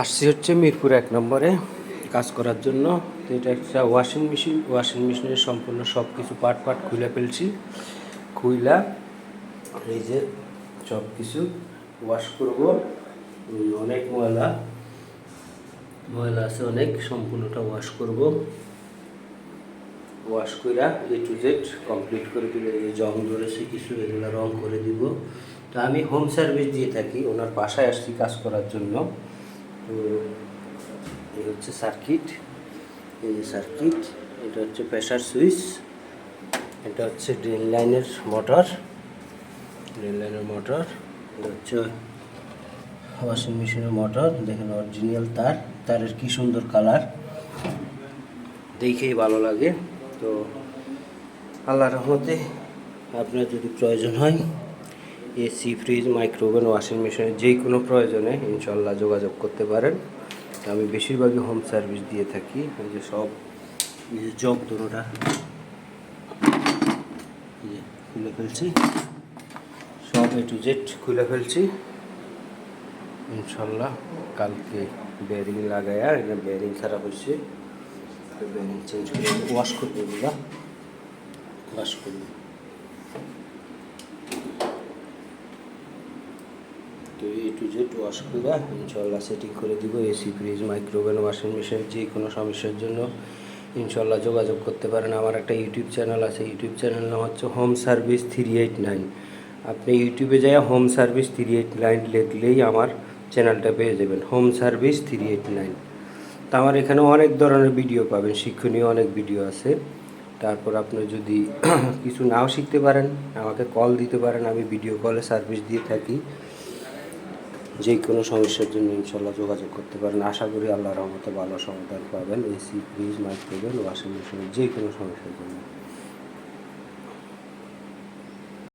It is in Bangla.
আসছি হচ্ছে মিরপুর এক নম্বরে কাজ করার জন্য। তো এটা একটা ওয়াশিং মেশিন ওয়াশিং মেশিনের সম্পূর্ণ সব কিছু পার্ট পার্ট খুলে ফেলছি। খুইলা এই যে সব কিছু ওয়াশ করব অনেক ময়লা ময়লা আছে অনেক, সম্পূর্ণটা ওয়াশ করব। ওয়াশ কইরা এ টু জেড কমপ্লিট করে দিলে এই জং ধরেছে, কিছু এগুলো রং করে দিব। তো আমি হোম সার্ভিস দিয়ে থাকি, ওনার বাসায় আসছি কাজ করার জন্য। এই হচ্ছে সার্কিট এই যে সার্কিট এটা হচ্ছে প্রেশার সুইচ এটা হচ্ছে ড্রেন লাইনের মোটর ড্রেন লাইনের মোটর এটা হচ্ছে ওয়াশিং মেশিনের মোটর দেখেন অরিজিনাল তার, তারের কি সুন্দর কালার দেখেই ভালো লাগে। তো আল্লাহ রহমতে আপনার যদি প্রয়োজন হয় এসি, ফ্রিজ, মাইক্রোওভেন, ওয়াশিং মেশিনের যে কোনো প্রয়োজনে ইনশাল্লাহ যোগাযোগ করতে পারেন। আমি বেশিরভাগই হোম সার্ভিস দিয়ে থাকি। এই যে সব জগ দুটোটা। খুলে ফেলছি। সব এ টু জেড খুলে ফেলছি। ইনশাল্লাহ কালকে বেয়ারিং লাগায়া এটা বেয়ারিং খারাপ হয়েছে। বেয়ারিং চেঞ্জ করে ওয়াশ করব ওয়াশ করব। তো এ টু জেড ওয়াশ করে ইনশাল্লাহ সেটিং করে দিব AC fridge micro oven washing machine যে কোনো সমস্যার জন্য ইনশাল্লাহ যোগাযোগ করতে পারেন। আমার একটা ইউটিউব চ্যানেল আছে ইউটিউব চ্যানেল নাম হচ্ছে home service three eight nine আপনি ইউটিউবে যাই home service three eight nine লিখলেই আমার চ্যানেলটা পেয়ে যাবেন। Home service three eight nine তা আমার এখানে অনেক ধরনের ভিডিও পাবেন, শিক্ষণীয় অনেক ভিডিও আছে। তারপর আপনি যদি কিছু নাও শিখতে পারেন, আমাকে কল দিতে পারেন, আমি ভিডিও কলে সার্ভিস দিয়ে থাকি। যে কোনো সমস্যার জন্য ইনশাল্লাহ যোগাযোগ করতে পারেন। আশা করি আল্লাহ রহমতে ভালো সমাধান পাবেন। AC fridge micro oven washing machine যে কোনো সমস্যার জন্য।